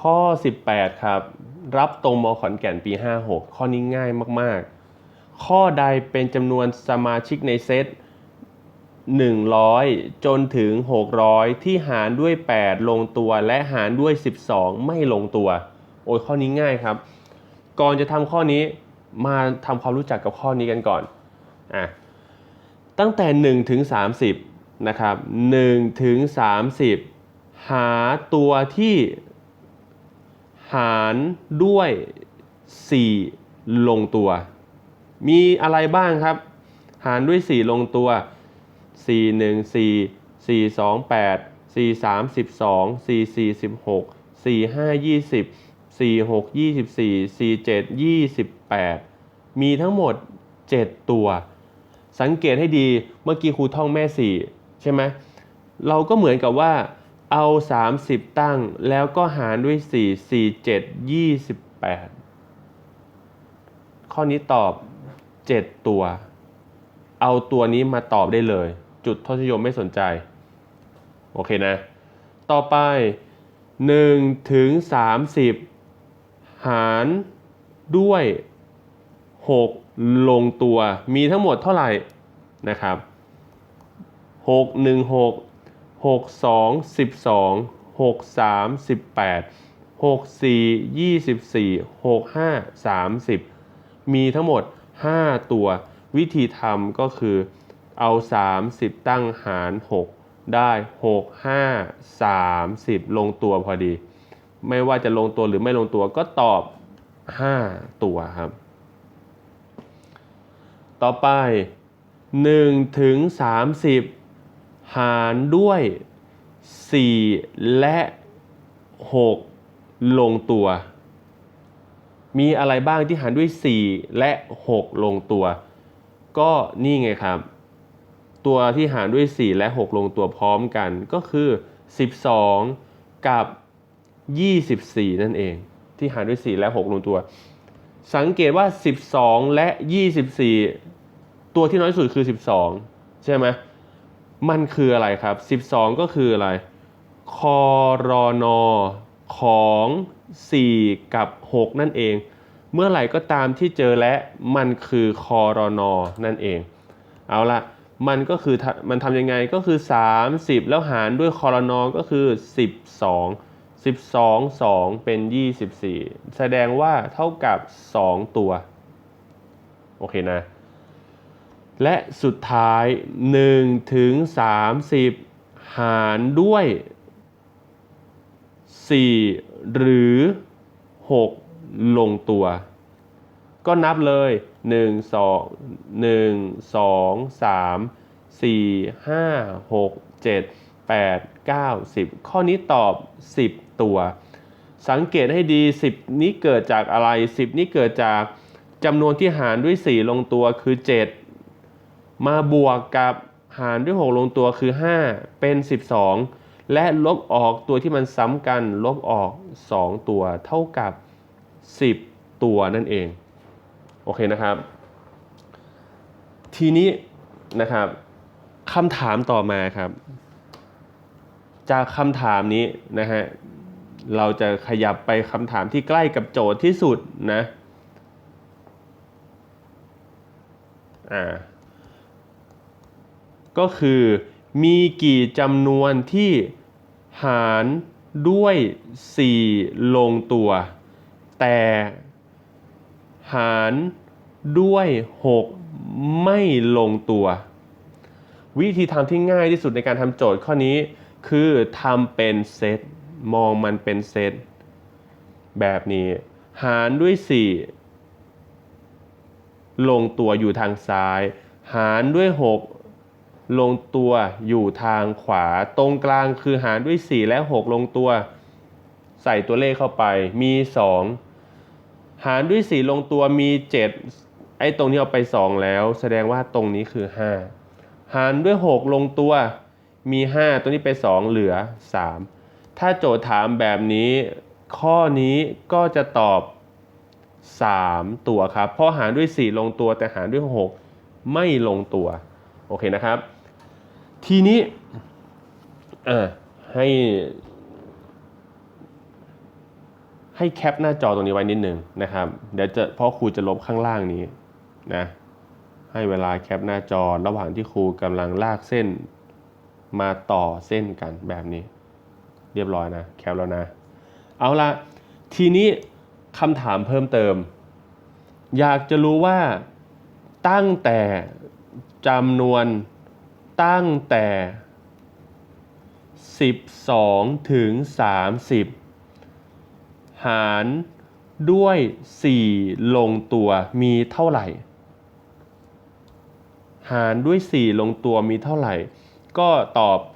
ข้อ 18 ครับ รับตรงมขอนแก่นปี 56 ข้อนี้ง่ายมากๆ ข้อใดเป็นจำนวนสมาชิกในเซต100 จนถึง 600 ที่หารด้วย 8 ลงตัวและหารด้วย 12 ไม่ลงตัว โอ้ยข้อนี้ง่ายครับ ก่อนจะทำข้อนี้มาทำความรู้จักกับข้อนี้กันก่อนอะตั้งแต่ 1 ถึง 30 นะครับ1ถึง 30 หาตัวที่ หารด้วย 4 ลงตัว มีอะไรบ้างครับ หารด้วย 4 ลงตัว 4 1 4 4 2 8 4 3 12 4 4 16 4 5 20 4 6 24 4 7 28 มีทั้งหมด 7 ตัว สังเกตให้ดีเมื่อกี้ครูท่องแม่ 4 ใช่ไหมเราก็เหมือนกับว่า เอา 30 ตั้งแล้วก็หารด้วย 4 4 7 28 ข้อนี้ตอบ 7 ตัว เอาตัวนี้มาตอบได้เลย จุดทศนิยมไม่สนใจ โอเคนะ ต่อไป 1 ถึง 30 หารด้วย 6 ลงตัวมีทั้งหมดเท่าไหร่นะครับ 6 1 6 6 2 12 6 3 18 6 4 24 6 5 30 มีทั้งหมด 5 ตัว วิธีทำก็คือเอา 30 ตั้งหาร 6 ได้ 6 5 30 ลงตัวพอดี ไม่ว่าจะลงตัวหรือไม่ลงตัวก็ตอบ 5 ตัวครับ ต่อไป1ถึง30 หารด้วย 4 และ 6 ลงตัว มีอะไรบ้างที่หารด้วย 4 และ 6 ลงตัว ก็นี่ไงครับ ตัวที่หารด้วย 4 และ 6 ลงตัวพร้อมกันก็คือ 12 กับ 24 นั่นเอง ที่หารด้วย 4 และ 6 ลงตัว สังเกตว่า 12 และ 24 ตัวที่น้อยสุดคือ 12 ใช่ไหม มันคืออะไรครับ 12 ก็คืออะไรคอรอนอของ 4 กับ 6 นั่นเอง เมื่อไหร่ก็ตามที่เจอและมันคือคอรอนอนั่นเอง เอาละมันก็คือมันทำยังไงก็คือ 30 แล้วหารด้วยคอรนอก็คือ 12 12 2 เป็น 24 แสดงว่าเท่ากับ 2 ตัว โอเคนะ และสุดท้าย 1 ถึง 30 หารด้วย 4 หรือ 6 ลงตัว ก็นับเลย 1 2 1 2 3 4 5 6 7 8 9 10 ข้อนี้ตอบ 10 ตัว สังเกตให้ดี 10 นี้เกิดจากอะไร 10 นี้เกิดจากจำนวนที่หารด้วย 4 ลงตัวคือ 7 มาบวกกับหารด้วย 6 ลงตัวคือ 5 เป็น 12 และลบออกตัวที่มันซ้ำกันลบออก 2 ตัวเท่ากับ 10 ตัวนั่นเอง โอเคนะครับ ทีนี้นะครับคำถามต่อมาครับ จากคำถามนี้นะฮะเราจะขยับไปคำถามที่ใกล้กับโจทย์ที่สุดนะ อ่า ก็คือมีกี่จำนวนที่หารด้วย 4 ลงตัว แต่หารด้วย 6 ไม่ลงตัว วิธีทำที่ง่ายที่สุดในการทำโจทย์ข้อนี้ คือทำเป็นเซตมองมันเป็นเซตแบบนี้ หารด้วย 4 ลงตัวอยู่ทางซ้าย หารด้วย 6 ลงตัวอยู่ทางขวา ตรงกลางคือหารด้วย 4 และ 6 ลงตัว ใส่ตัวเลขเข้าไปมี 2 หารด้วย 4 ลงตัวมี 7 ไอ้ตรงนี้เอาไป 2 แล้ว แสดงว่าตรงนี้คือ 5 หารด้วย 6 ลงตัวมี 5 ตัวนี้ไป 2 เหลือ 3 ถ้าโจทย์ถามแบบนี้ ข้อนี้ก็จะตอบ 3 ตัวครับเพราะหารด้วย 4 ลงตัวแต่หารด้วย 6 ไม่ลงตัว โอเคนะครับ ทีนี้ให้ ให้แคปหน้าจอตรงนี้ไว้นิดหนึ่งนะครับ เดี๋ยวจะเพราะครูจะลบข้างล่างนี้นะให้เวลาแคปหน้าจอระหว่างที่ครูกำลังลากเส้นมาต่อเส้นกันแบบนี้ เรียบร้อยนะแคปแล้วนะ เอาละทีนี้คำถามเพิ่มเติม อยากจะรู้ว่าตั้งแต่จำนวน ตั้งแต่ 12 ถึง 30 หารด้วย 4 ลงตัวมีเท่าไหร่ หารด้วย 4 ลงตัวมีเท่าไหร่ ก็ตอบ 1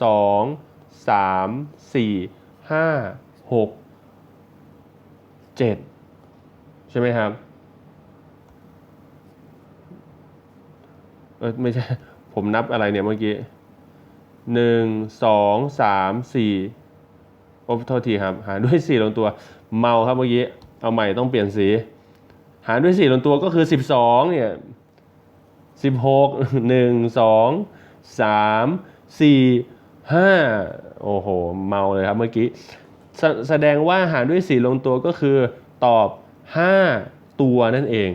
2 3 4 5 6 7 ใช่ไหมครับ เออ ไม่ใช่ ผมนับอะไรเนี่ยเมื่อกี้หนึ่งสองสามสี่โอ้โทษทีครับ หารด้วยสี่ลงตัว เมาครับเมื่อกี้ เอาใหม่ต้องเปลี่ยนสี หารด้วยสี่ลงตัวก็คือสิบสองเนี่ยสิบหกหนึ่งสองสามสี่ห้าโอ้โห เมาเลยครับเมื่อกี้แสแสดงว่าหารด้วยสี่ลงตัวก็คือตอบ5ตัวนั่นเอง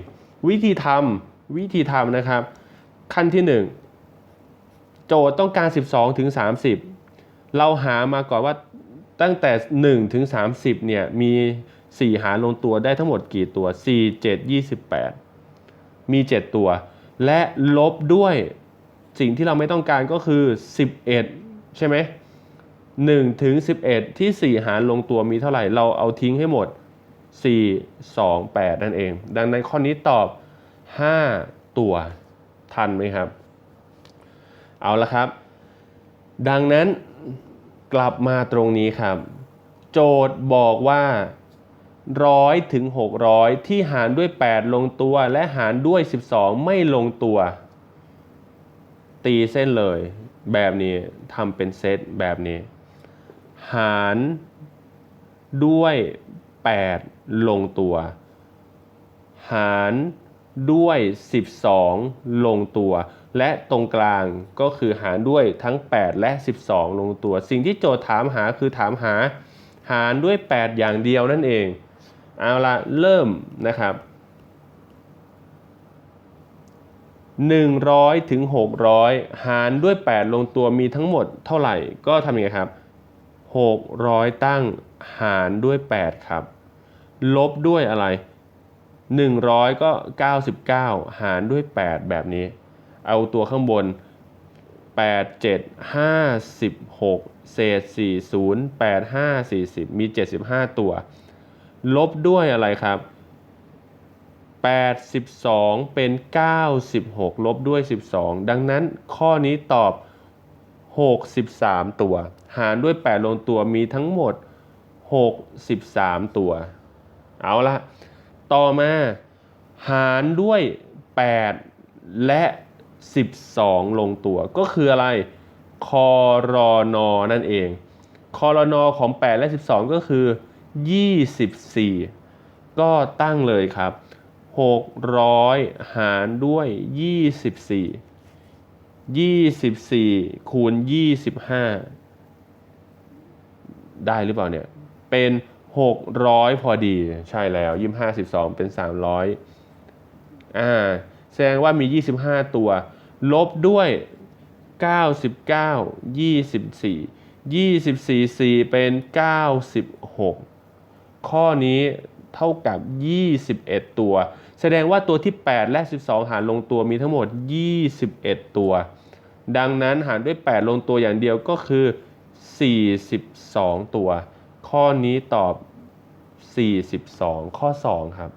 วิธีทำวิธีทำนะครับ ขั้นที่ 1 โจทย์ต้องการ 12ถึง30 เราหามาก่อนว่าตั้งแต่1ถึง30เนี่ยมี 4 หารลงตัวได้ทั้งหมดกี่ตัว 4 7 28 มี 7 ตัว และลบด้วยสิ่งที่เราไม่ต้องการก็คือ 11 ใช่ไหม1ถึง11 ที่ 4 หารลงตัวมีเท่าไหร่เราเอาทิ้งให้หมด 4 2 8 นั่นเอง ดังนั้นข้อนี้ตอบ 5 ตัว ทันไหมครับ เอาละครับ ดังนั้นกลับมาตรงนี้ครับ โจทย์บอกว่าร้อยถึง600 ที่หารด้วย 8 ลงตัวและหารด้วย 12 ไม่ลงตัว ตีเส้นเลย แบบนี้ทำเป็นเซตแบบนี้ หารด้วย 8 ลงตัว หาร ด้วย 12 ลงตัว และตรงกลางก็คือหารด้วยทั้ง 8 และ 12 ลงตัว สิ่งที่โจทย์ถามหาคือถามหา หารด้วย 8 อย่างเดียวนั่นเอง เอาละเริ่มนะครับ 100 ถึง 600 หารด้วย 8 ลงตัวมีทั้งหมดเท่าไหร่ก็ทำยังไงครับ 600 ตั้งหารด้วย 8 ครับ ลบด้วยอะไร 100 ก็ 99 หารด้วย 8 แบบนี้ เอาตัวข้างบน 8 7 56 เศษ 40 8 5 40 มี 75 ตัว ลบด้วยอะไรครับ 82 เป็น 96 ลบด้วย 12 ดังนั้นข้อนี้ตอบ 63 ตัว หารด้วย 8 ลงตัวมีทั้งหมด 63 ตัว เอาละ ต่อมาหารด้วย 8 และ 12 ลงตัว ก็คืออะไรคอรอนอนั่นเองคอรอนอของ 8 และ 12 ก็คือ 24 ก็ตั้งเลยครับ 600 หารด้วย 24 24 คูณ 25 ได้หรือเปล่าเนี่ย เป็น 600 พอดีใช่แล้ว25 12เป็น 300อ่าแสดงว่ามี 25 ตัว ลบด้วย 99 24 24 4 เป็น 96 ข้อนี้เท่ากับ 21 ตัว แสดงว่าตัวที่ 8 และ 12 หารลงตัวมีทั้งหมด 21 ตัว ดังนั้นหารด้วย 8 ลงตัวอย่างเดียวก็คือ 42 ตัว ข้อนี้ตอบ 42 ข้อ 2 ครับ